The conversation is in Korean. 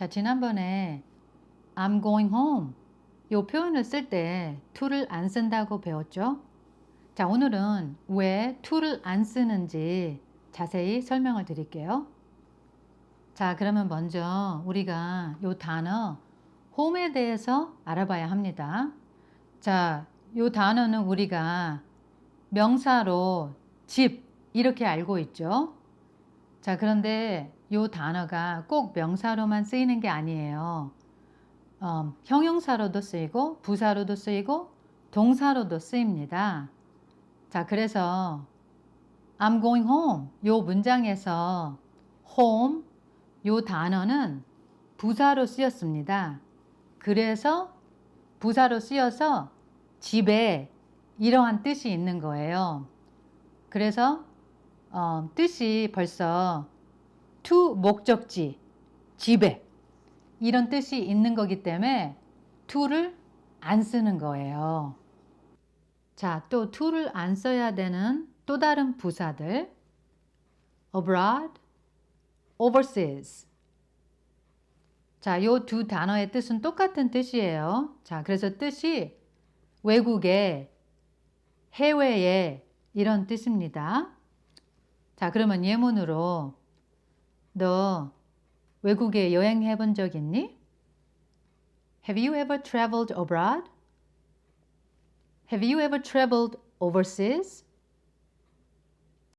자, 지난번에 I'm going home 요 표현을 쓸 때 to를 안 쓴다고 배웠죠? 자, 오늘은 왜 to를 안 쓰는지 자세히 설명을 드릴게요. 자, 그러면 먼저 우리가 요 단어 home에 대해서 알아봐야 합니다. 자, 요 단어는 우리가 명사로 집 이렇게 알고 있죠. 자, 그런데 요 단어가 꼭 명사로만 쓰이는 게 아니에요. 어, 형용사로도 쓰이고 부사로도 쓰이고 동사로도 쓰입니다. 자, 그래서 I'm going home 요 문장에서 home 요 단어는 부사로 쓰였습니다. 그래서 부사로 쓰여서 집에 이러한 뜻이 있는 거예요. 그래서 어, 뜻이 벌써 to 목적지 집에 이런 뜻이 있는 거기 때문에 to를 안 쓰는 거예요. 자, 또 to를 안 써야 되는 또 다른 부사들 abroad, overseas. 자, 요 두 단어의 뜻은 똑같은 뜻이에요. 자, 그래서 뜻이 외국에, 해외에 이런 뜻입니다. 자, 그러면 예문으로 너 외국에 여행해 본 적 있니? Have you ever traveled abroad? Have you ever traveled overseas?